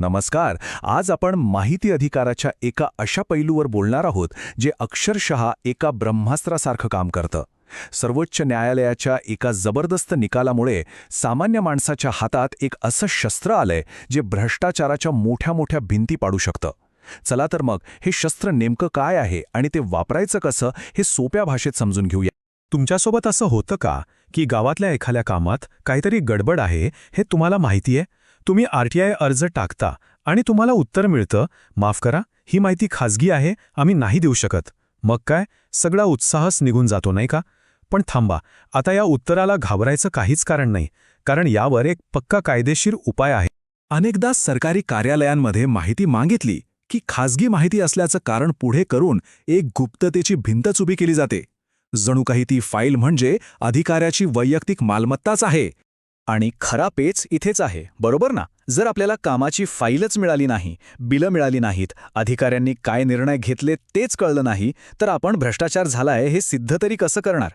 नमस्कार. आज आपण माहिती अधिकाराच्या एका अशा पैलूवर बोलणार आहोत जे अक्षरशः एका ब्रह्मास्त्रासारखं काम करतं. सर्वोच्च न्यायालयाच्या एका जबरदस्त निकालामुळे सामान्य माणसाच्या हातात एक असं शस्त्र आलंय जे भ्रष्टाचाराच्या मोठ्या मोठ्या भिंती पाडू शकतं. चला तर मग हे शस्त्र नेमकं काय आहे आणि ते वापरायचं कसं हे सोप्या भाषेत समजून घेऊया. तुमच्यासोबत असं होतं का की गावातल्या एखाद्या कामात काहीतरी गडबड आहे हे तुम्हाला माहिती आहे तुम्ही आरटीआय अर्ज टाकता आणि तुम्हाला उत्तर मिळतं माफ करा ही माहिती खाजगी आहे आम्ही नाही देऊ शकत. मग काय? सगळा उत्साहच निघून जातो नाही का? पण थांबा आता या उत्तराला घाबरायचं काहीच कारण नाही कारण यावर एक पक्का कायदेशीर उपाय आहे. अनेकदा सरकारी कार्यालयांमध्ये माहिती मागितली की खाजगी माहिती असल्याचं कारण पुढे करून एक गुप्ततेची भिंतच उभी केली जाते. जणू काही ती फाईल म्हणजे अधिकाऱ्याची वैयक्तिक मालमत्ताच आहे. आणि खरा पेच इथेच आहे बरोबर ना? जर आपल्याला कामाची फाईलच मिळाली नाही बिलं मिळाली नाहीत अधिकाऱ्यांनी काय निर्णय घेतले तेच कळलं नाही तर आपण भ्रष्टाचार झालाय हे सिद्ध तरी कसं करणार?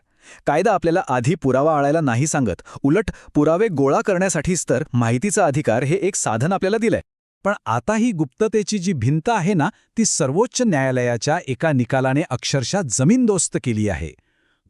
कायदा आपल्याला आधी पुरावा आळायला नाही सांगत उलट पुरावे गोळा करण्यासाठीच तर माहितीचा अधिकार हे एक साधन आपल्याला दिलंय. पण आता ही गुप्ततेची जी भिंत आहे ना ती सर्वोच्च न्यायालयाच्या एका निकालाने अक्षरशः जमीनदोस्त केली आहे.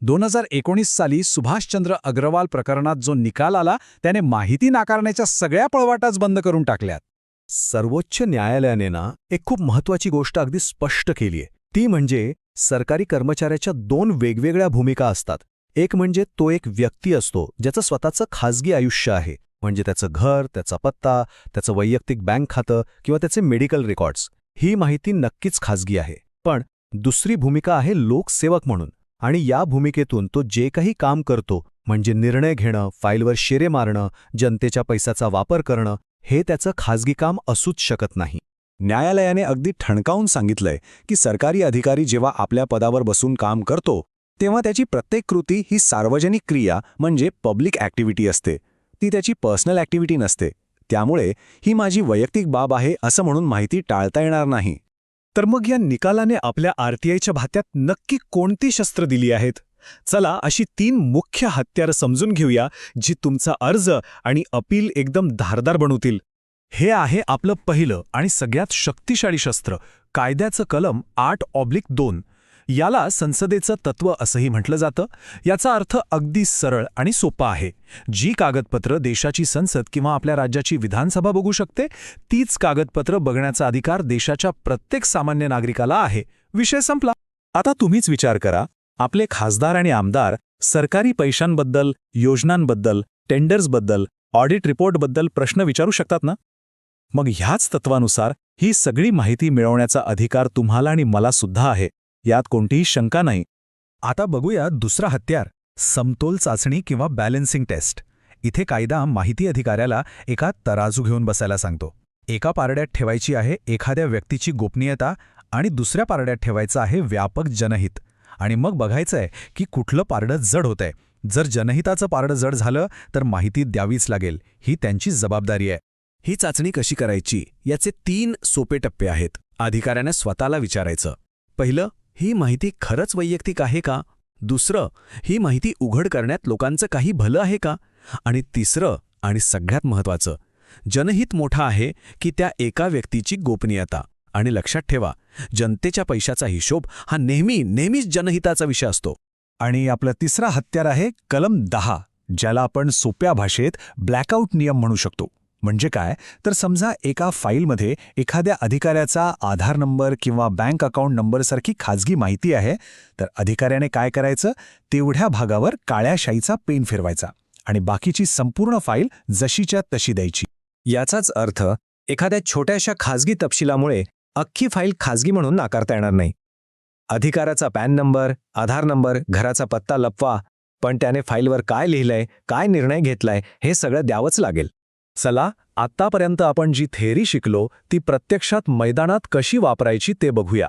दोन हजार एकोणीस साली सुभाषचंद्र अग्रवाल प्रकरणात जो निकाल आला त्याने माहिती नाकारण्याच्या सगळ्या पळवाटाच बंद करून टाकल्यात. सर्वोच्च न्यायालयाने ना एक खूप महत्वाची गोष्ट अगदी स्पष्ट केलीय ती म्हणजे सरकारी कर्मचाऱ्याच्या दोन वेगवेगळ्या भूमिका असतात. एक म्हणजे तो एक व्यक्ती असतो ज्याचं स्वतःचं खाजगी आयुष्य आहे. म्हणजे त्याचं घर त्याचा पत्ता त्याचं वैयक्तिक बँक खातं किंवा त्याचे मेडिकल रेकॉर्ड्स. ही माहिती नक्कीच खाजगी आहे. पण दुसरी भूमिका आहे लोकसेवक म्हणून. आणि या भूमिकेतून तो जे काही काम करतो म्हणजे निर्णय घेणं फाईलवर शेरे मारणं जनतेच्या पैशाचा वापर करणं हे त्याचं खाजगी काम असूच शकत नाही. न्यायालयाने अगदी ठणकावून सांगितलंय की सरकारी अधिकारी जेव्हा आपल्या पदावर बसून काम करतो तेव्हा त्याची प्रत्येक कृती ही सार्वजनिक क्रिया म्हणजे पब्लिक ॲक्टिव्हिटी असते. ती त्याची पर्सनल ॲक्टिव्हिटी नसते. त्यामुळे ही माझी वैयक्तिक बाब आहे असं म्हणून माहिती टाळता येणार नाही. तर मग या निकालाने आपल्या आरटीआयच्या भात्यात नक्की कोणती शस्त्र दिली आहेत? चला अशी तीन मुख्य हत्यारं समजून घेऊया जी तुमचा अर्ज आणि अपील एकदम धारदार बनवतील. हे आहे आपलं पहिलं आणि सगळ्यात शक्तिशाली शस्त्र कायद्याचं कलम आठ ऑब्लिक दोन. याला संसदेचं तत्व असंही म्हटलं जातं. याचा अर्थ अगदी सरळ आणि सोपा आहे. जी कागदपत्र देशाची संसद किंवा आपल्या राज्याची विधानसभा बघू शकते तीच कागदपत्र बघण्याचा अधिकार देशाच्या प्रत्येक सामान्य नागरिकाला आहे. विषय संपला. आता तुम्हीच विचार करा आपले खासदार आणि आमदार सरकारी पैशांबद्दल योजनांबद्दल टेंडर्सबद्दल ऑडिट रिपोर्टबद्दल प्रश्न विचारू शकतात ना? मग ह्याच तत्वानुसार ही सगळी माहिती मिळवण्याचा अधिकार तुम्हाला आणि मला सुद्धा आहे. यात कोणतीही शंका नाही. आता बघूया दुसरा हत्यार समतोल चाचणी किंवा बॅलेन्सिंग टेस्ट. इथे कायदा माहिती अधिकाऱ्याला एका तराजू घेऊन बसायला सांगतो. एका पारड्यात ठेवायची आहे एखाद्या व्यक्तीची गोपनीयता आणि दुसऱ्या पारड्यात ठेवायचं आहे व्यापक जनहित. आणि मग बघायचं आहे की कुठलं पारडं जड होतंय. जर जनहिताचं पारडं जड झालं तर माहिती द्यावीच लागेल. ही त्यांची जबाबदारी आहे. ही चाचणी कशी करायची? याचे तीन सोपे टप्पे आहेत. अधिकाऱ्याने स्वतःला विचारायचं. पहिलं ही माहिती खरंच वैयक्तिक आहे का? दुसरं ही माहिती उघड करण्यात लोकांचं काही भलं आहे का? आणि तिसरं आणि सगळ्यात महत्त्वाचं जनहित मोठा आहे की त्या एका व्यक्तीची गोपनीयता. आणि लक्षात ठेवा जनतेच्या पैशाचा हिशोब हा नेहमी नेहमीच जनहिताचा विषय असतो. आणि आपलं तिसरा हत्यार आहे कलम दहा ज्याला आपण सोप्या भाषेत ब्लॅकआउट नियम म्हणू शकतो. म्हणजे काय? तर समजा एका फाईलमध्ये एखाद्या अधिकाऱ्याचा आधार नंबर किंवा बँक अकाउंट नंबरसारखी खाजगी माहिती आहे तर अधिकाऱ्याने काय करायचं? तेवढ्या भागावर काळ्या शाईचा पेन फिरवायचा आणि बाकीची संपूर्ण फाईल जशीच्या तशी द्यायची. याचाच अर्थ एखाद्या छोट्याशा खाजगी तपशिलामुळे अख्खी फाईल खाजगी म्हणून नाकारता येणार नाही. अधिकाराचा पॅन नंबर आधार नंबर घराचा पत्ता लपवा पण त्याने फाईलवर काय लिहिलंय काय निर्णय घेतलाय हे सगळं द्यावंच लागेल. चला आत्तापर्यंत आपण जी थेअरी शिकलो ती प्रत्यक्षात मैदानात कशी वापरायची ते बघूया.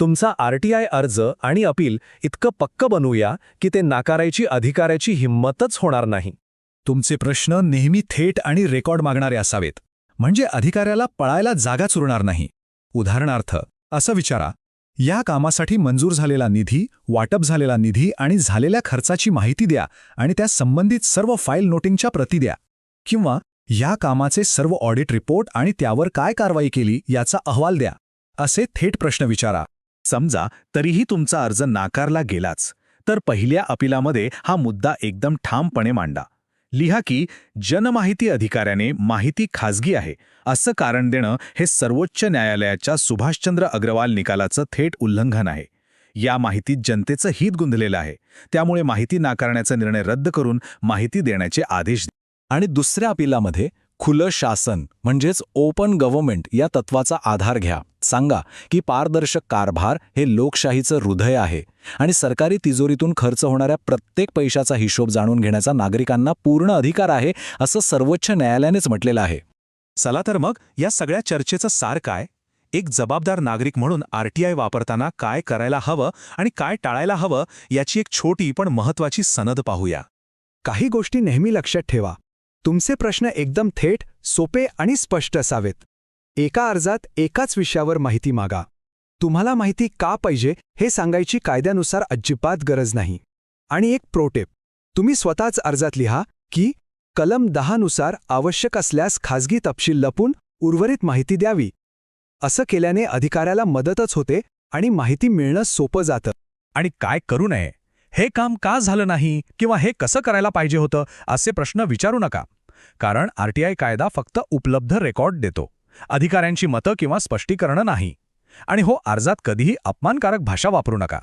तुमचा आरटीआय अर्ज आणि अपील इतकं पक्क बनवूया की ते नाकारायची अधिकाऱ्याची हिंमतच होणार नाही. तुमचे प्रश्न नेहमी थेट आणि रेकॉर्ड मागणारे असावेत. म्हणजे अधिकाऱ्याला पळायला जागाच उरणार नाही. उदाहरणार्थ असं विचारा या कामासाठी मंजूर झालेला निधी वाटप झालेला निधी आणि झालेल्या खर्चाची माहिती द्या आणि त्या संबंधित सर्व फाईल नोटिंगच्या प्रती द्या. किंवा या कामाचे सर्व ऑडिट रिपोर्ट आणि त्यावर काय कारवाई केली याचा अहवाल द्या. असे थेट प्रश्न विचारा. समजा तरीही तुमचा अर्ज नाकारला गेलाच. तर पहिल्या अपिलामध्ये हा मुद्दा एकदम ठामपणे मांडा. लिहा की जनमाहिती अधिकाऱ्याने माहिती खाजगी आहे. असं कारण देणं हे सर्वोच्च न्यायालयाच्या सुभाषचंद्र अग्रवाल निकालाचं थेट उल्लंघन आहे. या माहितीत जनतेचं हित गुंधलेलं आहे. त्यामुळे माहिती नाकारण्याचा निर्णय रद्द करून माहिती देण्याचे आदेश आणि दुसऱ्या अपिलामध्ये खुलं शासन म्हणजेच ओपन गव्हर्नमेंट या तत्वाचा आधार घ्या. सांगा की पारदर्शक कारभार हे लोकशाहीचं हृदय आहे आणि सरकारी तिजोरीतून खर्च होणाऱ्या प्रत्येक पैशाचा हिशोब जाणून घेण्याचा नागरिकांना पूर्ण अधिकार आहे असं सर्वोच्च न्यायालयानेच म्हटलेलं आहे. चला तर मग या सगळ्या चर्चेचं सार काय? एक जबाबदार नागरिक म्हणून आरटीआय वापरताना काय करायला हवं आणि काय टाळायला हवं याची एक छोटी पण महत्वाची सनद पाहूया. काही गोष्टी नेहमी लक्षात ठेवा. तुमचे प्रश्न एकदम थेट सोपे आणि स्पष्ट असावेत. एका अर्जात एकाच विषयावर माहिती मागा. तुम्हाला माहिती का पाहिजे हे सांगायची कायद्यानुसार अजिबात गरज नाही. आणि एक प्रोटेप तुम्ही स्वतःच अर्जात लिहा की कलम दहानुसार आवश्यक असल्यास खाजगी तपशील लपून उर्वरित माहिती द्यावी. असं केल्याने अधिकाऱ्याला मदतच होते आणि माहिती मिळणं सोपं जातं. आणि काय करू नये? हे काम का झालं नाही? किंवा हे कसं करायला पाहिजे होतं? असे प्रश्न विचारू नका. कारण आरटीआय कायदा फक्त उपलब्ध रेकॉर्ड देतो. अधिकाऱ्यांची मतं किंवा स्पष्टीकरणं नाही. आणि हो अर्जात कधीही अपमानकारक भाषा वापरू नका.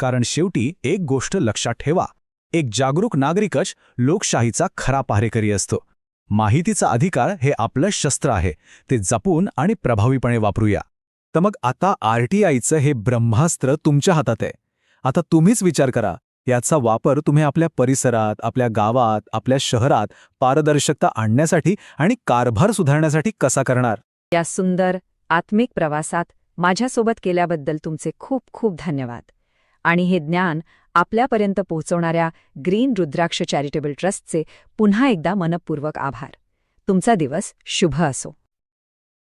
कारण शेवटी एक गोष्ट लक्षात ठेवा. एक जागरूक नागरिकच लोकशाहीचा खरा पहारेकरी असतो. माहितीचा अधिकार हे आपलं शस्त्र आहे. ते जपून आणि प्रभावीपणे वापरूया. तर मग आता आरटीआयचं हे ब्रह्मास्त्र तुमच्या हातात आहे. आता तुम्हीच विचार करा. याचा वापर तुम्ही आपल्या परिसरात आपल्या गावात आपल्या शहरात पारदर्शकता आणण्यासाठी आणि कारभार सुधारण्यासाठी कसा करणार? या सुंदर आत्मिक प्रवासात माझ्यासोबत केल्याबद्दल तुमचे खूप खूप धन्यवाद. आणि हे ज्ञान आपल्यापर्यंत पोहोचवणाऱ्या ग्रीन रुद्राक्ष चॅरिटेबल ट्रस्टचे पुन्हा एकदा मनपूर्वक आभार. तुमचा दिवस शुभ असो.